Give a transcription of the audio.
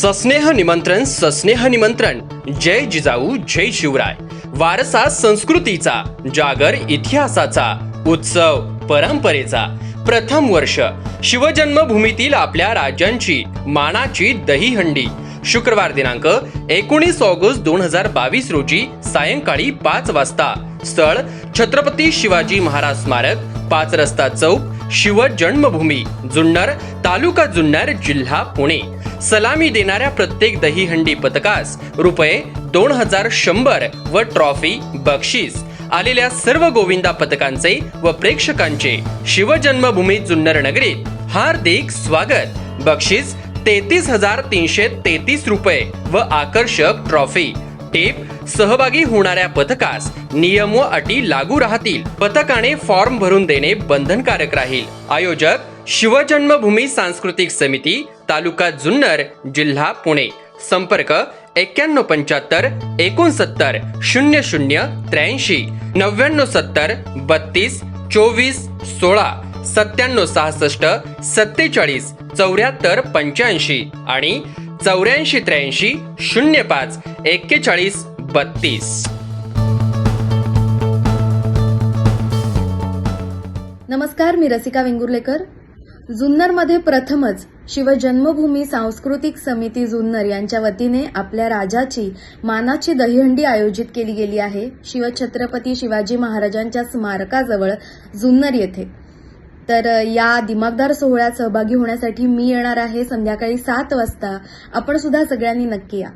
सस्नेह निमंत्रण सस्नेह निमंत्रण. जय जिजाऊ जय शिवराय. वारसा संस्कृतीचा जागर इतिहासाचा उत्सव परंपरेचा. प्रथम वर्ष. शिवजन्मभूमीतील आपल्या राजांची मानाची दहीहंडी. शुक्रवार दिनांक एकोणीस ऑगस्ट दोन हजार बावीस रोजी सायंकाळी पाच वाजता. स्थळ छत्रपती शिवाजी महाराज स्मारक पाच रस्ता चौक शिव जन्मभूमी जुन्नर तालुका जुन्नर जिल्हा पुणे. सलामी देणाऱ्या प्रत्येक दहीहंडी पथकास रुपये दोन हजार शंभर व ट्रॉफी बक्षीस आलेल्या सर्व गोविंदा पथकांचे व प्रेक्षकांचे शिवजन्मभूमी जुन्नर नगरीत हार्दिक स्वागत. बक्षीस तेहतीस हजार तीनशे तेहतीस रुपये व आकर्षक ट्रॉफी. टेप सहभागी होणाऱ्या पथकास नियम व अटी लागू राहतील. पथकाने फॉर्म भरून देणे बंधनकारक राहील. आयोजक शिवजन्मभूमी सांस्कृतिक समिती तालुका जुन्नर जिल्हा पुणे. संपर्क एक्क्याण्णव पंच्याहत्तर एकोणसत्तर शून्य शून्य त्र्याऐंशी नव्याण्णव सत्तर बत्तीस चोवीस सोळा सत्त्याण्णव सहासष्ट सत्तेचाळीस चौऱ्याहत्तर पंच्याऐंशी आणि चौऱ्याऐंशी त्र्याऐंशी शून्य पाच एक्केचाळीस बत्तीस. नमस्कार मी रसिका वेंगुर्लेकर. जुन्नरमध्ये प्रथमच शिवजन्मभूमी सांस्कृतिक समिती जुन्नर यांच्या वतीने आपल्या राजाची मानाची दहीहंडी आयोजित केली गेली आहे. शिवछत्रपती शिवाजी महाराजांच्या स्मारकाजवळ जुन्नर येथे. तर या दिमागदार सोहळ्यात सहभागी होण्यासाठी मी येणार आहे. संध्याकाळी सात वाजता. आपण सुद्धा सगळ्यांनी नक्की या.